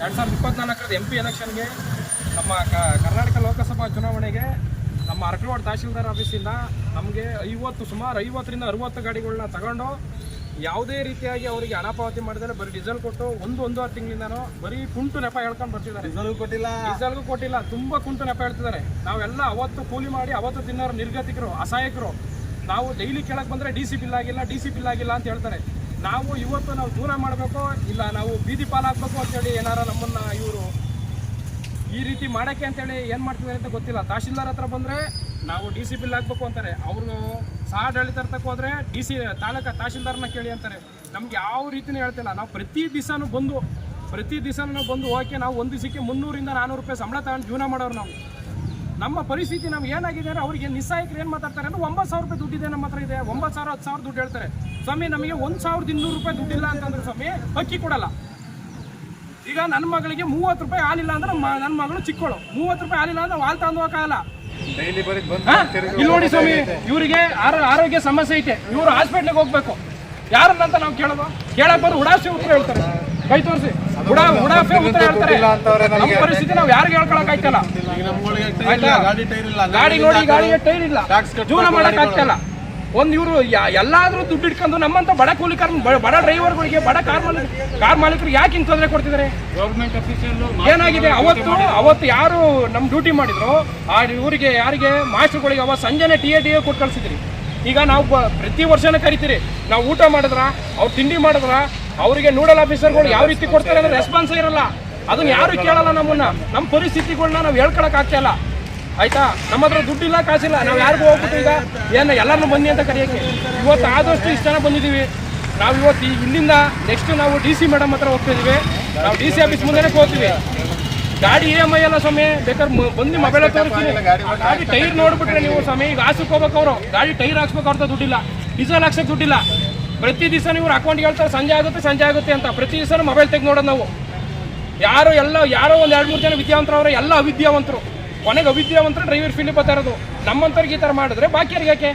ಎರಡು ಸಾವಿರದ ಇಪ್ಪತ್ನಾಲ್ಕರದ M P ಎಲೆಕ್ಷನ್ಗೆ ನಮ್ಮ ಕ- ಕರ್ನಾಟಕ ಲೋಕಸಭಾ ಚುನಾವಣೆಗೆ ನಮ್ಮ ಅರ್ಕಲವಾಡ ತಹಶೀಲ್ದಾರ್ ಆಫೀಸಿಂದ ನಮಗೆ ಐವತ್ತು ಸುಮಾರು ಐವತ್ತರಿಂದ ಅರುವತ್ತು ಗಾಡಿಗಳನ್ನ ತಗೊಂಡು ಯಾವುದೇ ರೀತಿಯಾಗಿ ಅವರಿಗೆ ಹಣ ಪಾವತಿ ಮಾಡಿದರೆ ಬರೀ ಡೀಸೆಲ್ ಕೊಟ್ಟು ಒಂದು ಒಂದೂವರೆ ತಿಂಗಳಿಂದನೂ ಬರೀ ಕುಂಟು ನೆಪ ಹೇಳ್ಕೊಂಡು ಬರ್ತಿದ್ದಾರೆ. ಡೀಸೆಲ್ಗೂ ಕೊಟ್ಟಿಲ್ಲ. ಡೀಸೆಲ್ಗೂ ಕೊಟ್ಟಿಲ್ಲ ತುಂಬ ಕುಂಟು ನೆಪ ಹೇಳ್ತಿದ್ದಾರೆ. ನಾವೆಲ್ಲ ಅವತ್ತು ಕೂಲಿ ಮಾಡಿ ಅವತ್ತು ತಿನ್ನೋರು ನಿರ್ಗತಿಕರು ಅಸಹಾಯಕರು. ನಾವು ಡೈಲಿ ಕೇಳಕ್ಕೆ ಬಂದರೆ ಡಿ ಸಿ ಬಿಲ್ ಆಗಿಲ್ಲ ಡಿ ಸಿ ಬಿಲ್ ಆಗಿಲ್ಲ ಅಂತ ಹೇಳ್ತಾರೆ. ನಾವು ಇವತ್ತು ನಾವು ದೂರ ಮಾಡಬೇಕು ಇಲ್ಲ ನಾವು ಬೀದಿ ಪಾಲಾಗಬೇಕು ಅಂತೇಳಿ ಏನಾರ ನಮ್ಮನ್ನ ಇವರು ಈ ರೀತಿ ಮಾಡಕ್ಕೆ ಅಂತೇಳಿ ಏನು ಮಾಡ್ತಿದ್ದಾರೆ ಅಂತ ಗೊತ್ತಿಲ್ಲ. ತಹಶೀಲ್ದಾರ್ ಹತ್ರ ಬಂದರೆ ನಾವು ಡಿ ಸಿ ಬಿಲ್ ಹಾಕ್ಬೇಕು ಅಂತಾರೆ. ಅವರು ತರ್ತಕ್ಕೆ ಹೋದ್ರೆ ಡಿ ಸಿ ತಾಲೂಕ ತಹಶೀಲ್ದಾರ್ನ ಕೇಳಿ ಅಂತಾರೆ. ನಮ್ಗೆ ಯಾವ ರೀತಿನೂ ಹೇಳ್ತಿಲ್ಲ. ನಾವು ಪ್ರತಿ ದಿವಸನೂ ಬಂದು, ಪ್ರತಿ ದಿವಸನೂ ಬಂದು ಹೋಗಕ್ಕೆ ನಾವು ಒಂದು ದಿವಸಕ್ಕೆ ಮುನ್ನೂರಿಂದ ನಾನ್ನೂರು ರೂಪಾಯಿ ಸಂಬಳ ತಗೊಂಡು ಜೀವನ ಮಾಡೋರು ನಾವು. ನಮ್ಮ ಪರಿಸ್ಥಿತಿ ನಮ್ಗೆ ಏನಾಗಿದೆ ಅಂದರೆ ಅವರಿಗೆ ನಿಸ್ಸಾಯಕರು ಏನು ಮಾತಾಡ್ತಾರೆ ಅಂದ್ರೆ ಒಂಬತ್ತು ಸಾವಿರ ರೂಪಾಯಿ ದುಡ್ಡಿದೆ ನಮ್ಮ ಹತ್ರ ಇದೆ ಒಂಬತ್ತು ಸಾವಿರ ಹತ್ತು ಸಾವಿರ ದುಡ್ಡು ಹೇಳ್ತಾರೆ. ಸ್ವಾಮಿ ನಮಗೆ ಒಂದು ಸಾವಿರದ ಇನ್ನೂರು ರೂಪಾಯಿ ದುಡ್ಡಿಲ್ಲ ಅಂತಂದ್ರೆ ಸ್ವಾಮಿ ಅಕ್ಕಿ ಕೊಡಲ್ಲ. ಈಗ ನನ್ನ ಮಗಳಿಗೆ ಮೂವತ್ತು ರೂಪಾಯಿ ಹಾಲಿಲ್ಲ ಅಂದ್ರೆ ನನ್ನ ಮಗಳು ಚಿಕ್ಕಳು. ಮೂವತ್ತು ರೂಪಾಯಿ ಹಾಲಿಲ್ಲ ಅಂದ್ರೆ ವಾಲ್ ತಂದು ಹೋಗಕ್ಕಾಗಲ್ಲ ಡೈಲಿ ಬರೀ ಬಂದು ಹಾ? ಇಲ್ಲಿ ನೋಡಿ ಸ್ವಾಮಿ ಇವರಿಗೆ ಆರೋಗ್ಯ ಸಮಸ್ಯೆ ಐತೆ. ಇವರು ಹಾಸ್ಪಿಟ್ಲಿಗೆ ಹೋಗ್ಬೇಕು. ಯಾರನ್ನಂತ ನಾವು ಕೇಳೋದು? ಕೇಳಕ್ ಬಂದು ಉಡಾಸಿ ಉತ್ತರ ಹೇಳ್ತಾರೆ. ಕೈ ತೋರಿಸಿ. ಉಡಾ ಉಡಾಫೆ ಉತ್ತರ ಹೇಳ್ತಾರೆ. ನಮ್ಮ ಪರಿಸ್ಥಿತಿ ನಾವು ಯಾರಿಗೆ ಹೇಳ್ಕೊಳಕ್ ಆಯ್ತಲ್ಲ ಈಗ ನಮ್ಮಗಳಿಗೆ ಟೈರ್ ಇಲ್ಲ ಗಾಡಿ ಟೈರ್ ಇಲ್ಲ ಗಾಡಿ ನೋಡಿ ಗಾಡಿಗೆ ಟೈರ್ ಇಲ್ಲ. ಜೀವನ ಮಾಡಕ್ ಆಗ್ತಲ್ಲ. ಒಂದ್ ಇವರು ಎಲ್ಲಾದ್ರೂ ದುಡ್ಡು ಇಟ್ಕೊಂಡು ನಮ್ಮಂತ ಬಡ ಕೂಲಿ ಕಾರ್ ಬಡ ಡ್ರೈವರ್ಗಳಿಗೆ ಬಡ ಕಾರ್ ಮಾಲೀಕ ಕಾರ್ ಮಾಲೀಕರು ಯಾಕೆ ಹಿಂಗ್ ತೊಂದರೆ ಕೊಡ್ತಿದ್ದಾರೆ ಗೌರ್ಮೆಂಟ್ ಅಫಿಷಿಯಲ್ ಏನಾಗಿದೆ? ಅವತ್ತು ಅವತ್ತು ಯಾರು ನಮ್ ಡ್ಯೂಟಿ ಮಾಡಿದ್ರು ಆ ಇವರಿಗೆ ಯಾರಿಗೆ ಮಾಸ್ಟರ್ಗಳಿಗೆ ಅವ ಸಂಜೆನೆ ಟಿ ಎ ಟಿ ಎ ಕೊಟ್ಟು ಕಳ್ಸಿದ್ರಿ. ಈಗ ನಾವು ಪ್ರತಿ ವರ್ಷನೇ ಕರಿತೀರಿ. ನಾವು ಊಟ ಮಾಡಿದ್ರ? ಅವ್ರು ತಿಂಡಿ ಮಾಡಿದ್ರ? ಅವರಿಗೆ ನೂಡಲ್ ಆಫೀಸರ್ಗಳು ಯಾವ ರೀತಿ ಕೊಡ್ತಾರೆ ಅಂದ್ರೆ ರೆಸ್ಪಾನ್ಸ್ ಇರಲ್ಲ. ಅದನ್ನ ಯಾರು ಕೇಳಲ್ಲ ನಮ್ಮನ್ನ. ನಮ್ಮ ಪರಿಸ್ಥಿತಿಗಳನ್ನ ನಾವು ಹೇಳ್ಕೊಳಕ್ ಇಲ್ಲ. ಆಯ್ತಾ? ನಮ್ಮ ಹತ್ರ ದುಡ್ಡಿಲ್ಲ, ಕಾಸಿಲ್ಲ. ನಾವು ಯಾರಿಗೂ ಹೋಗ್ಬಿಟ್ಟು ಈಗ ಏನು ಎಲ್ಲರನ್ನು ಬನ್ನಿ ಅಂತ ಕರೆಯೋಕ್ಕೆ. ಇವತ್ತು ಆದಷ್ಟು ಇಷ್ಟು ಜನ ಬಂದಿದ್ದೀವಿ. ನಾವು ಇವತ್ತು ಇಲ್ಲಿಂದ ನೆಕ್ಸ್ಟ್ ನಾವು ಡಿ ಸಿ ಮೇಡಮ್ ಹತ್ರ ಹೋಗ್ತಿದ್ದೀವಿ ನಾವು ಡಿ ಸಿ ಆಫೀಸ್ ಮುಂದೆನೇ ಹೋಗ್ತೀವಿ ಗಾಡಿ ಇ ಎಂ ಐ ಎಲ್ಲ ಸ್ವಾಮಿ. ಬೇಕಾದ್ರೆ ಬಂದು ಮೊಬೈಲ್ ತೋರಿಸ್ತೀನಿ. ಗಾಡಿ ಟೈರ್ ನೋಡ್ಬಿಟ್ರೆ ನೀವು ಸ್ವಾಮಿ. ಈಗ ಹಾಸಕ್ಕೆ ಹೋಗ್ಬೇಕು ಅವರು. ಗಾಡಿ ಟೈರ್ ಹಾಕ್ಸ್ಬೇಕು ಅವ್ರದ್ದು ದುಡ್ಡಿಲ್ಲ. ಡೀಸೆಲ್ ಹಾಕ್ಸೋಕೆ ದುಡ್ಡಿಲ್ಲ. ಪ್ರತಿ ದಿವಸ ನೀವು ಅಕೌಂಟ್ ಹೇಳ್ತಾರೆ ಸಂಜೆ ಆಗುತ್ತೆ ಸಂಜೆ ಆಗುತ್ತೆ ಅಂತ. ಪ್ರತಿ ದಿವಸ ಮೊಬೈಲ್ ತೆಗೆದು ನೋಡೋದು ನಾವು. ಯಾರು ಎಲ್ಲ ಯಾರೋ ಒಂದು ಎರಡು ಮೂರು ಜನ ವಿದ್ಯಾವಂತರು ಅವರ ಎಲ್ಲ ಅವಿದ್ಯಾವಂತರು. ಕೊನೆಗೆ ಅವಿದ್ಯಾವಂತರು ಡ್ರೈವರ್ ಫೀಲ್ಡ್ ಬರ್ತಾ ಇರೋದು. ನಮ್ಮಂತವ್ರಿಗೆ ಈ ಥರ ಮಾಡಿದ್ರೆ ಬಾಕಿಯರಿಗೆ ಯಾಕೆ?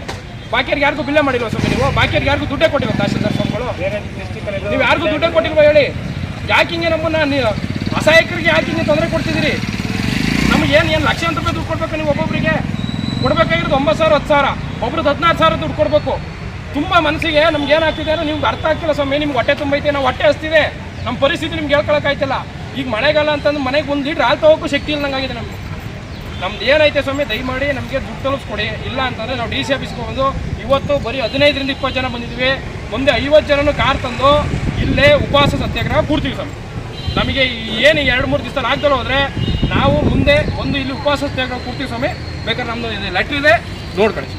ಬಾಕಿಯರಿಗೆ ಯಾರಿಗೂ ಬಿಲ್ಲ ಮಾಡಿಲ್ಲ ಸ್ವಾಮಿ ನೀವು? ಬಾಕಿಯರಿಗೆ ಯಾರಿಗೂ ದುಡ್ಡೇ ಕೊಟ್ಟಿರೋ ತಹಶೀಲ್ದಾರ್ ಸ್ವಾಮಿಗಳು? ನೀವು ಯಾರಿಗೂ ದುಡ್ಡೇ ಕೊಟ್ಟಿಲ್ವ ಹೇಳಿ? ಯಾಕೆ ಹಿಂಗೆ ನಮ್ಮನ್ನ ಅಸಹಾಯಕರಿಗೆ ಯಾಕೆ ಹಿಂಗೆ ತೊಂದರೆ ಕೊಡ್ತಿದ್ದೀರಿ? ನಮ್ಗೆ ಏನು ಏನು ಲಕ್ಷಾಂತರ ರೂಪಾಯಿ ದುಡ್ಡು ಕೊಡ್ಬೇಕು ನೀವು ಒಬ್ಬೊಬ್ಬರಿಗೆ ಕೊಡಬೇಕಾಗಿರೋದು ಒಂಬತ್ತು ಸಾವಿರ ಹತ್ತು ಸಾವಿರ. ಒಬ್ರದ್ದು ಹದಿನಾರು ಸಾವಿರ ದುಡ್ಡು ಕೊಡಬೇಕು. ತುಂಬ ಮನಸ್ಸಿಗೆ ನಮ್ಗೆ ಏನಾಗ್ತಿದೆ ಅಂದ್ರೆ ನಿಮ್ಗೆ ಅರ್ಥ ಆಗ್ತಿಲ್ಲ ಸ್ವಾಮಿ, ನಿಮ್ಗೆ ಹೊಟ್ಟೆ ತುಂಬೈತೆ, ನಾವು ಹೊಟ್ಟೆ ಹಸ್ತಿದೆ. ನಮ್ಮ ಪರಿಸ್ಥಿತಿ ನಿಮ್ಗೆ ಹೇಳ್ಕೊಳಕ್ಕಾಯ್ತಿಲ್ಲ ಈಗ ಮಳೆಗಾಲ ಅಂತಂದು ಮನೆಗೆ ಒಂದು ಲೀಟ್ರ್ ಹಾಲು ತಗೋಕ್ಕೂ ಶಕ್ತಿ ಇಲ್ಲದಂಗಾಗಿದೆ ನಮ್ಗೆ. ನಮ್ದು ಏನೈತೆ ಸ್ವಾಮಿ, ದಯಮಾಡಿ ನಮಗೆ ದುಡ್ಡು ತಲುಪಿಸ್ಕೊಡಿ. ಇಲ್ಲ ಅಂತಂದ್ರೆ ನಾವು ಡಿ ಸಿ ಆಫೀಸ್ಗೆ ಬಂದು ಇವತ್ತು ಬರೀ ಹದಿನೈದರಿಂದ ಇಪ್ಪತ್ತು ಜನ ಬಂದಿದ್ವಿ. ಮುಂದೆ ಐವತ್ತು ಜನನು ಕಾರ್ ತಂದು ಇಲ್ಲೇ ಉಪವಾಸ ಸತ್ಯಾಗ್ರಹ ಕೂರ್ತೀವಿ ಸ್ವಾಮಿ. ನಮಗೆ ಏನು ಎರಡು ಮೂರು ದಿವಸ ಆಗ್ದಲ್ಲ ಹೋದ್ರೆ ನಾವು ಮುಂದೆ ಒಂದು ಇಲ್ಲಿ ಉಪವಾಸ ಸತ್ಯಾಗ್ರಹ ಕೂರ್ತೀವಿ ಸ್ವಾಮಿ. ಬೇಕಾದ್ರೆ ನಮ್ಮದು ಲೆಟ್ರ್ ಇದೆ, ನೋಡ್ಕೊಳ್ಳಿ.